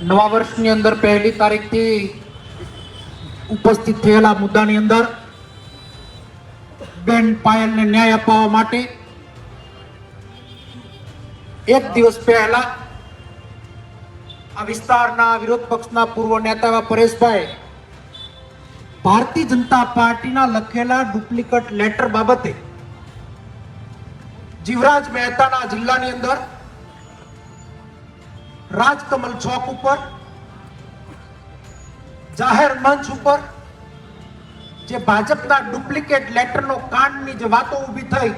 નવા વર્ષની અંદર પહેલી તારીખથી ઉપસ્થિત થયેલા મુદ્દાની અંદર બેન પાયલને ન્યાય અપાવવા માટે એક દિવસ પહેલા આ વિસ્તારના વિરોધ પક્ષના પૂર્વ નેતા એવા પરેશભાઈ ભારતીય જનતા પાર્ટીના લખેલા ડુપ્લિકેટ લેટર બાબતે જીવરાજ મહેતાના જિલ્લાની અંદર રાજકમલ ચોક ઉપર, જાહેર મંચ ઉપર, જે ભાજપના ડુપ્લિકેટ લેટરનો કાંડની જે વાતો ઊભી થઈ,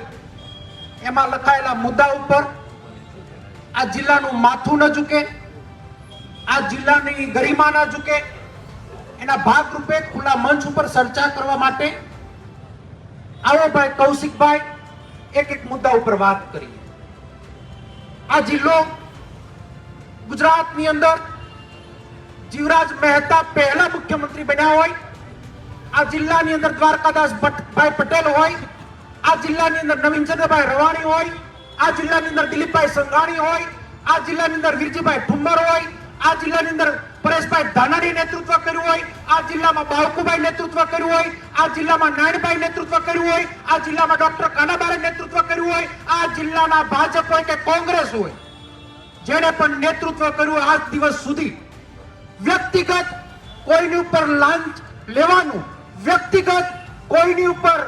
એમાં લખાયેલા મુદ્દા ઉપર આ જિલ્લાનું માથું ન ઝૂકે, આ જિલ્લાની ગરિમા ન ઝૂકે, એના ભાગરૂપે ખુલ્લા મંચ ઉપર ચર્ચા કરવા માટે આવો ભાઈ કૌશિકભાઈ એક એક મુદ્દા ઉપર વાત કરીએ. આ જિલ્લો ગુજરાતની અંદર જીવરાજ મહેતા પહેલા મુખ્યમંત્રી બન્યા હોય, આ જિલ્લાની અંદર દ્વારકાદાસ ભટ્ટભાઈ પટેલ હોય, આ જિલ્લાની અંદર નવીનચંદ્રભાઈ રવાણી હોય, આ જિલ્લાની અંદર દિલીપભાઈ સંઘાણી હોય, આ જિલ્લાની અંદર વીરજીભાઈ ઠુમ્મર હોય, આ જિલ્લાની અંદર પરેશભાઈ ધાનાણી નેતૃત્વ કર્યું હોય, આ જિલ્લામાં બાળકુભાઈ નેતૃત્વ કર્યું હોય, આ જિલ્લામાં નાયણભાઈ નેતૃત્વ કર્યું હોય, આ જિલ્લામાં ડોક્ટર કાનાબારે નેતૃત્વ કર્યું હોય, આ જિલ્લાના ભાજપ હોય કે કોંગ્રેસ હોય? જેણે પણ નેતૃત્વ કર્યું આજ દિવસ સુધી. વ્યક્તિગત કોઈની ઉપર લાંચ લેવાનું, વ્યક્તિગત કોઈની ઉપર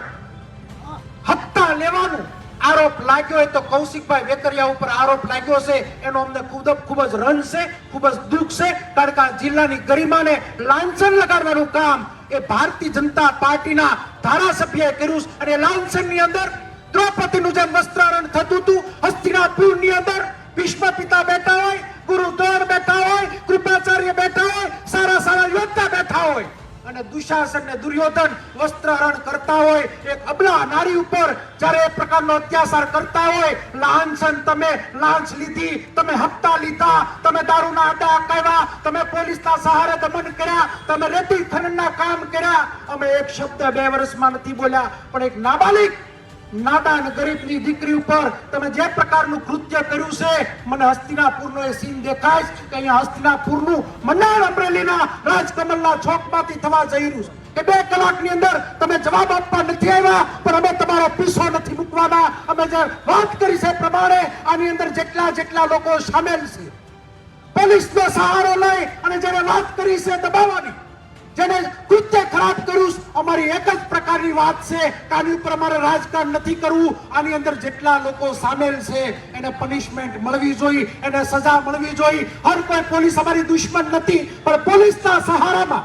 હપ્તા લેવાનું આરોપ લાગ્યો હોય તો કૌશિકભાઈ વેકરિયા ઉપર આરોપ લાગ્યો છે. એનો અમને ખૂબ ખૂબ જ રન છે, ખૂબ જ દુઃખ છે. કારણ કે જિલ્લાની ગરિમાને લાંછન લગાડવાનું કામ એ ભારતીય જનતા પાર્ટીના ધારાસભ્યએ કર્યું છે. અને લાંછનની અંદર દ્રૌપદીનું જેમ વસ્ત્રારણ થતું હતું, હસ્તિનાપુરની અંદર ભીષ્મ પિતા બેઠા હોય, ગુરુ દ્રોણ બેઠા હોય, કૃપાચાર્ય બેઠા હોય, સારા સારા યોદ્ધા બેઠા હોય. અને દુશાસન ને દુર્યોધન વસ્ત્રહરણ કરતા હોય, એક અબલા નારી ઉપર જ્યારે એ પ્રકારનો અત્યાચાર કરતા હોય, લાંછન તમે લાંચ લીધી, તમે હપ્તા લીધા, તમે દારૂના અડ્ડા કાઢ્યા તમે પોલીસના સહારે દમન કર્યા, તમે રેતી ખનનના કામ કર્યા. અમે એક શબ્દ બે વર્ષમાં નથી બોલ્યા, પણ એક નાબાલિક નાદાન ગરીબની દીકરી ઉપર તમે જે પ્રકારનું કૃત્ય કર્યું છે, મને હસ્તિનાપુરનો એ સીન દેખાય કે અહીંયા હસ્તિનાપુરનું મંડાણ અમરેલીના રાજકમલના ચોકમાંથી થવા જઈ રહ્યું છે. કે બે કલાકની અંદર તમે જવાબ આપવા નથી આવ્યા, પણ અમે તમારો પીસો નથી મૂકવાના. અમે જે વાત કરી છે પ્રમાણે આની અંદર જેટલા જેટલા લોકો સામેલ છે. પોલીસનો સહારો લઈ અને જેને વાત કરી છે દબાવવાની. જેને કૃત્ય ખરાબ કર્યું અમારી એક જ પ્રકારની વાત છે કે ઉપર અમારે રાજકારણ નથી કરવું. આની અંદર જેટલા લોકો સામેલ છે, એને પનિશમેન્ટ મળવી જોઈએ, એને સજા મળવી જોઈએ. હર કોઈ પોલીસ અમારી દુશ્મન નથી, પણ પોલીસના સહારામાં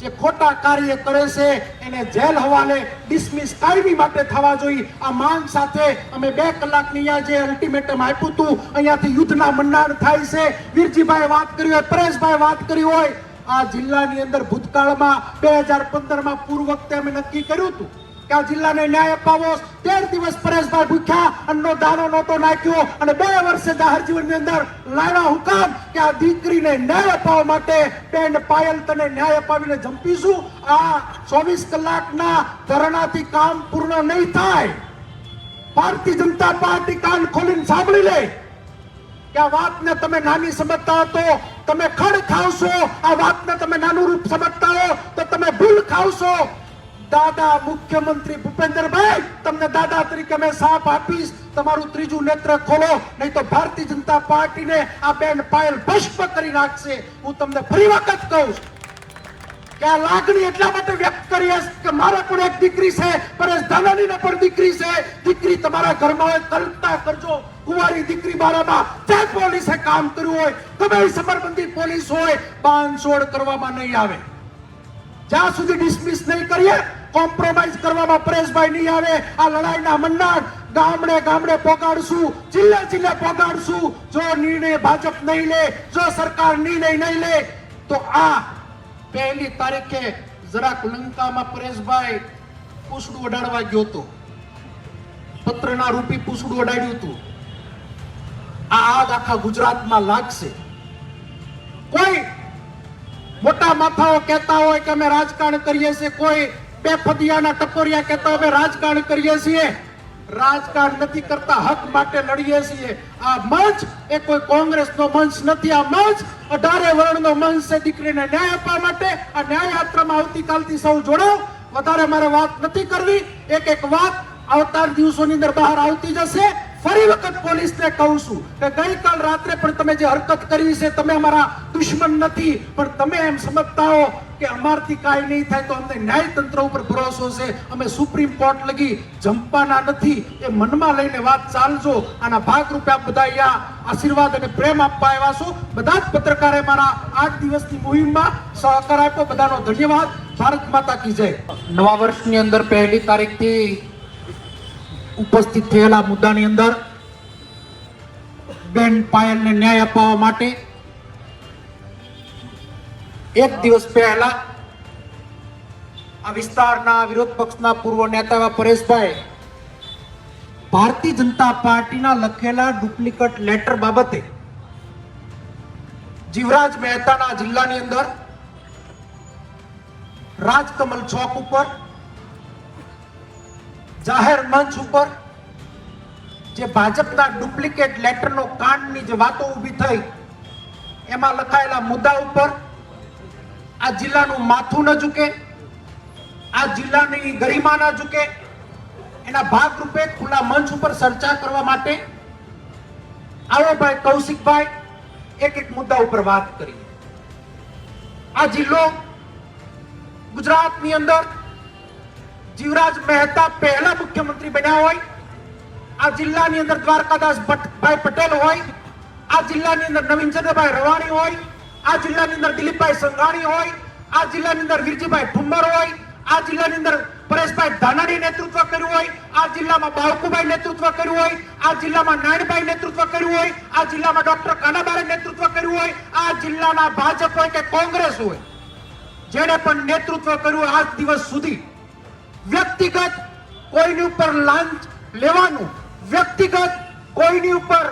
જે ખોટા કાર્ય કરે છે, એને જેલ હવાલે ડિસમિસ કાયમી માટે થવા જોઈએ. આ માંગ સાથે અમે બે કલાકની અહીંયા જે અલ્ટિમેટમ આપ્યું હતું, અહીંયાથી યુદ્ધના મંડાણ થાય છે. વીરજીભાઈ વાત કરી હોય પરેશભાઈ વાત કરી હોય આ જિલ્લાની અંદર ભૂતકાળમાં બે હજાર પંદરમાં પૂર્વ વખતે અમે નક્કી કર્યું હતું કે આ જિલ્લાને ન્યાય અપાવો. તેર દિવસ પરેશભાઈ ભૂખ્યા, અન્નનો દાનો નહોતો નાખ્યો અને બે વર્ષે જાહેર જીવનની અંદર લાવ્યા હુકામ કે આ દીકરીને ન્યાય અપાવવા માટે બેન પાયલ તને ન્યાય અપાવીને જંપીશું. આ ચોવીસ કલાકના ધરણાથી કામ પૂર્ણ નહીં થાય. ભારતીય જનતા પાર્ટી કાન ખોલીને સાંભળી લે. કે આ વાતને તમે નાની સમજતા હો તો તમે ખડ ખાવશો. આ વાતને તમે નાનું રૂપ સમજતા હો તો તમે ભૂલ ખાવશો. દાદા મુખ્યમંત્રી ભૂપેન્દ્રભાઈ, તમને દાદા તરીકે મેં સાપ આપીશ. તમારું ત્રીજું નેત્ર ખોલો, નહીં તો ભારતીય જનતા પાર્ટીને આ બેન પાયલ ભસ્મ કરી નાખશે. હું તમને ફરી વખત કહું છું. આ લાગણી એટલા માટે વ્યક્ત કરી છે કે મારે પણ એક દીકરી છે પરેશ ધાનાણીને પણ દીકરી છે. દીકરી તમારા ઘરમાં કલ્પના કરજો. કુંવારી દીકરી બારામાં જે પોલીસે કામ કર્યું હોય તમે સમરબંધી પોલીસ હોય, બાંધછોડ કરવામાં નહીં આવે. જ્યાં સુધી ડિસમિસ નહીં કરીએ કોમ્પ્રોમાઇઝ કરવામાં પરેશભાઈ નહીં આવે. આ લડાઈના મંડાણ ગામડે ગામડે પોગાડશું, જિલ્લે જિલ્લે પોગાડશું. જો નિર્ણય ભાજપ નહીં લે, જો સરકાર નિર્ણય નહીં લે, તો આ પહેલી તારીખે જરાક લંકામાં પરેશભાઈ પૂછડું અડાડવા ગયો હતો. પત્રના રૂપી પૂછડું અડાડ્યું હતું. આ આગ આખા ગુજરાતમાં લાગશે. કોઈ મોટા માથાઓ કહેતા હોય કે અમે રાજકારણ કરીએ છીએ, કોઈ બે ફદિયાના ટકોરિયા કહેતા હોય, અમે રાજકારણ કરીએ છીએ. રાજકારણ નથી કરતા, હક માટે લડીએ છીએ. આ મંચ એ કોઈ કોંગ્રેસનો મંચ નથી, આ મંચ અઢારે વર્ણનો મંચ છે દીકરીને ન્યાય આપવા માટે. આ ન્યાય યાત્રામાં આવતીકાલથી સૌ જોડો વધારે મારે વાત નથી કરવી. એક એક વાત આવતા દિવસોની અંદર બહાર આવતી જશે. ફરી વખત પોલીસને કહું છું કે ગઈકાલ રાત્રે પણ તમે જે હરકત કરી છે, તમે અમારા દુશ્મન નથી, પણ તમે એમ સમજતા હો કે અમારથી કાંઈ નહીં થાય તો અમને ન્યાયતંત્ર ઉપર ભરોસો છે. અમે સુપ્રીમ કોર્ટ લગી જંપાના નથી. એ મનમાં લઈને વાત ચાલજો. આના ભાગરૂપે આપ બધા અહીંયા આશીર્વાદ અને પ્રેમ આપવા આવ્યા છો. બધા જ પત્રકારે મારા આઠ દિવસની મુહિમમાં સહકાર આપ્યો. બધાનો ધન્યવાદ. ભારત માતા કી જય. નવા વર્ષની અંદર પહેલી તારીખથી ઉપસ્થિત થયેલા મુદ્દાની અંદર બેન પાયલને ન્યાય અપાવવા માટે એક દિવસ પહેલા આ વિસ્તારના વિરોધ પક્ષના પૂર્વ નેતા એવા પરેશભાઈ ભારતીય જનતા પાર્ટીના લખેલા ડુપ્લિકેટ લેટર બાબતે જીવરાજ મહેતાના જિલ્લાની અંદર રાજકમલ ચોક ઉપર, જાહેર મંચ ઉપર જે ભાજપના ડુપ્લિકેટ લેટરનો કાંડની જે વાતો ઊભી થઈ, એમાં લખાયેલા મુદ્દા ઉપર આ જિલ્લાનું માથું ન ઝૂકે આ જિલ્લાની ગરિમા ન ઝૂકે એના ભાગરૂપે ખુલ્લા મંચ ઉપર ચર્ચા કરવા માટે આવો ભાઈ કૌશિકભાઈ એક એક મુદ્દા ઉપર વાત કરી. આ જિલ્લો ગુજરાતની અંદર જીવરાજ મહેતા પહેલા મુખ્યમંત્રી બન્યા હોય, આ જિલ્લાની અંદર દ્વારકાદાસ ભટ્ટભાઈ પટેલ હોય, આ જિલ્લાની અંદર નવીનચંદ્રભાઈ રવાણી હોય આ જિલ્લાની અંદર દિલીપભાઈ સંઘાણી હોય, આ જિલ્લાની અંદર વિરજીભાઈ ઠુમ્મર હોય, આ જિલ્લાની અંદર પરેશભાઈ ધાનાણી નેતૃત્વ કર્યું હોય, આ જિલ્લામાં બાવકુભાઈ નેતૃત્વ કર્યું હોય, આ જિલ્લામાં નાયણભાઈ નેતૃત્વ કર્યું હોય, આ જિલ્લામાં ડોક્ટર કાનાબારે નેતૃત્વ કર્યું હોય, આ જિલ્લાના ભાજપ હોય કે કોંગ્રેસ હોય, જેણે પણ નેતૃત્વ કર્યું આજ દિવસ સુધી. વ્યક્તિગત કોઈની ઉપર લાંચ લેવાનું, વ્યક્તિગત કોઈની ઉપર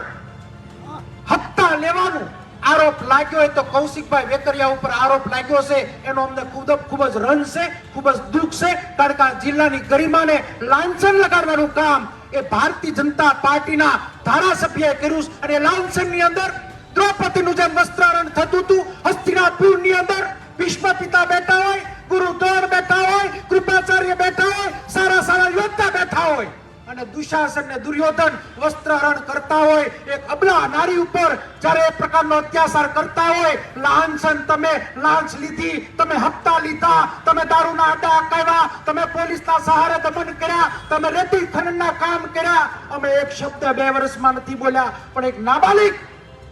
હપ્તા લેવાનું આરોપ લાગ્યો હોય તો કૌશિકભાઈ વેકરિયા ઉપર આરોપ લાગ્યો છે. એનો અમને ખૂબ ખૂબ જ રન છે, ખૂબ જ દુઃખ છે. કારણ કે જિલ્લાની ગરિમાને લાંછન લગાડવાનું કામ એ ભારતીય જનતા પાર્ટીના ધારાસભ્યએ કર્યું. અને લાંછનની અંદર દ્રૌપદીનું જેમ વસ્ત્રારણ થતું હતું, હસ્તિનાપુરની અંદર ભીષ્મ પિતા બેઠા હોય, ગુરુ બેઠા હોય, કૃપાચાર્ય બેઠા હોય, સારા સારા યોદ્ધા બેઠા હોય. અને દુશાસન ને દુર્યોધન વસ્ત્રહરણ કરતા હોય, એક અબલા નારી ઉપર જ્યારે એ પ્રકારનો અત્યાચાર કરતા હોય, લાંછન તમે લાંચ લીધી, તમે હપ્તા લીધા, તમે દારૂના અડ્ડા અટકાવ્યા તમે પોલીસના સહારે દમન કર્યા, તમે રેતી ખનનના કામ કર્યા. અમે એક શબ્દ બે વર્ષમાં નથી બોલ્યા, પણ એક નાબાલિક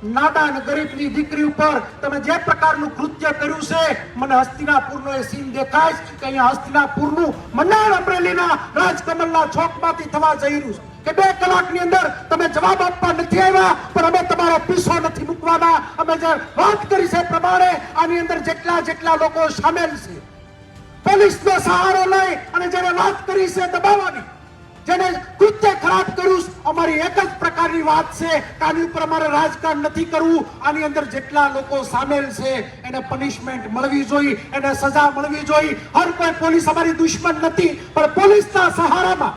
નાદાન ગરીબની દીકરી ઉપર તમે જે પ્રકારનું કૃત્ય કર્યું છે, મને હસ્તિનાપુરનો એ સીન દેખાય કે અહીંયા હસ્તિનાપુરનું મંડાણ અમરેલીના રાજકમલના ચોકમાંથી થવા જઈ રહ્યું છે. કે બે કલાકની અંદર તમે જવાબ આપવા નથી આવ્યા, પણ અમે તમારો પીસો નથી મૂકવાના. અમે જે વાત કરી છે પ્રમાણે આની અંદર જેટલા જેટલા લોકો સામેલ છે. પોલીસનો સહારો લઈ અને જેને વાત કરી છે દબાવવાની. જેને કૃત્ય ખરાબ કર્યું અમારી એક જ પ્રકારની વાત છે આની ઉપર અમારે રાજકારણ નથી કરવું. આની અંદર જેટલા લોકો સામેલ છે, એને પનિશમેન્ટ મળવી જોઈએ, એને સજા મળવી જોઈએ. હર કોઈ પોલીસ અમારી દુશ્મન નથી, પણ પોલીસના સહારામાં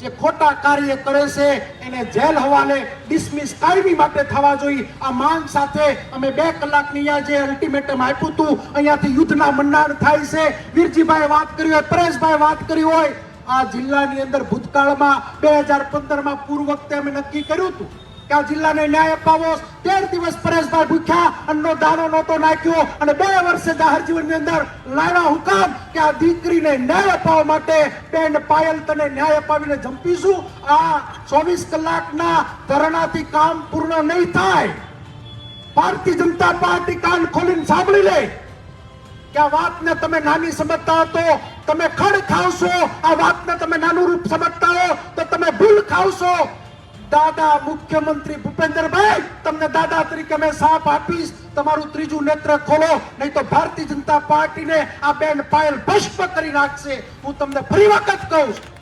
જે ખોટા કાર્ય કરે છે, એને જેલ હવાલે ડિસમિસ કાયમી માટે થવા જોઈએ. આ માંગ સાથે અમે બે કલાકની અહીંયા જે અલ્ટિમેટમ આપ્યું હતું, અહીંયાથી યુદ્ધના મંડાણ થાય છે. વીરજીભાઈ વાત કરી હોય પરેશભાઈ વાત કરી હોય આ જિલ્લાની અંદર ભૂતકાળમાં બે હજાર પંદરમાં પૂર્વ વખતે અમે નક્કી કર્યું હતું કે આ જિલ્લાને ન્યાય અપાવો. તેર દિવસ પરેશભાઈ ભૂખ્યા, અન્નનો દાનો નહોતો નાખ્યો અને બે વર્ષે જાહેર જીવનની અંદર લાવ્યા હુકામ કે આ દીકરીને ન્યાય અપાવવા માટે બેન પાયલ તને ન્યાય અપાવીને જંપીશું. આ ચોવીસ કલાકના ધરણાથી કામ પૂર્ણ નહીં થાય. ભારતીય જનતા પાર્ટી કાન ખોલીને સાંભળી લે. આ વાતને તમે નાની સમજતા હો તો તમે ખડ ખાવશો. આ વાતને તમે નાનું રૂપ સમજતા હો તો તમે ભૂલ ખાવશો. દાદા મુખ્યમંત્રી ભૂપેન્દ્રભાઈ, તમને દાદા તરીકે મેં સાપ આપીશ. તમારું ત્રીજું નેત્ર ખોલો, નહીં તો ભારતીય જનતા પાર્ટીને આ બેન પાયલ ભસ્મ કરી નાખશે. હું તમને ફરી વખત કહું છું.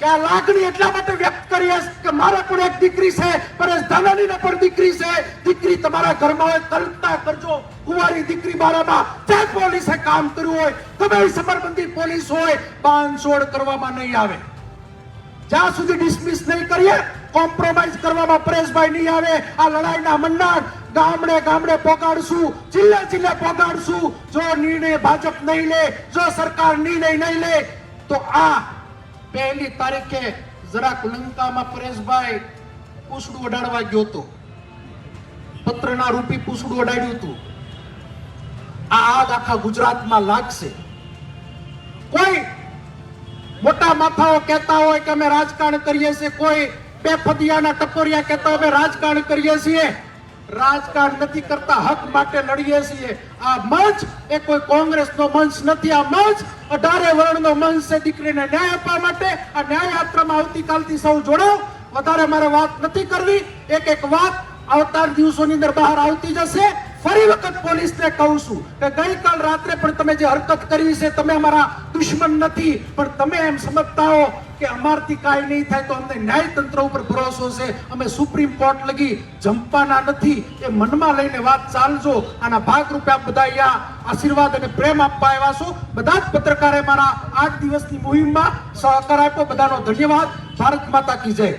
કે આ લાગણી એટલા માટે વ્યક્ત કરી છે કે મારે પણ એક દીકરી છે પરેશ ધાનાની પણ દીકરી છે. દીકરી તમારા ઘરમાં કલ્પના કરજો. કુંવારી દીકરી બારામાં જે પોલીસે કામ કર્યું હોય તમે સમરબંધી પોલીસ હોય, બાંધછોડ કરવામાં નહીં આવે. જ્યાં સુધી ડિસમિસ નહીં કરીએ કોમ્પ્રોમાઇઝ કરવામાં પરેશભાઈ નહીં આવે. આ લડાઈના મંડાણ ગામડે ગામડે પોગાડશું, જિલ્લે જિલ્લે પોગાડશું. જો નિર્ણય ભાજપ નહીં લે, જો સરકાર નિર્ણય નહીં લે, તો આ પહેલી તારીખે જરાક લંકામાં પરેશભાઈ પૂછડું અડાડવા ગયો હતો. પત્રના રૂપી પૂછડું અડાડ્યું હતું. આ આગ આખા ગુજરાતમાં લાગશે. કોઈ મોટા માથાઓ કહેતા હોય કે અમે રાજકારણ કરીએ છીએ, કોઈ બે ફદિયાના ટકોરિયા કહેતા હોય, અમે રાજકારણ કરીએ છીએ. રાજકારણ નથી કરતા, હક માટે લડીએ છીએ. આ મંચ એ કોઈ કોંગ્રેસનો મંચ નથી, આ મંચ અઢારે વર્ણનો મંચ છે દીકરીને ન્યાય આપવા માટે. આ ન્યાય યાત્રામાં આવતીકાલથી સૌ જોડો વધારે મારે વાત નથી કરવી. એક એક વાત આવતા દિવસોની અંદર બહાર આવતી જશે. ફરી વખત પોલીસને કહું છું કે ગઈકાલ રાત્રે પણ તમે જે હરકત કરી છે, તમે અમારા દુશ્મન નથી, પણ તમે એમ સમજતા હો કે અમારથી કાંઈ નહીં થાય તો અમને ન્યાયતંત્ર ઉપર ભરોસો છે. અમે સુપ્રીમ કોર્ટ લગી જંપાના નથી. એ મનમાં લઈને વાત ચાલજો. આના ભાગરૂપે આપ બધા અહીંયા આશીર્વાદ અને પ્રેમ આપવા આવ્યા છો. બધા જ પત્રકારે મારા આઠ દિવસની મુહિમમાં સહકાર આપ્યો. બધાનો ધન્યવાદ. ભારત માતા કી જય.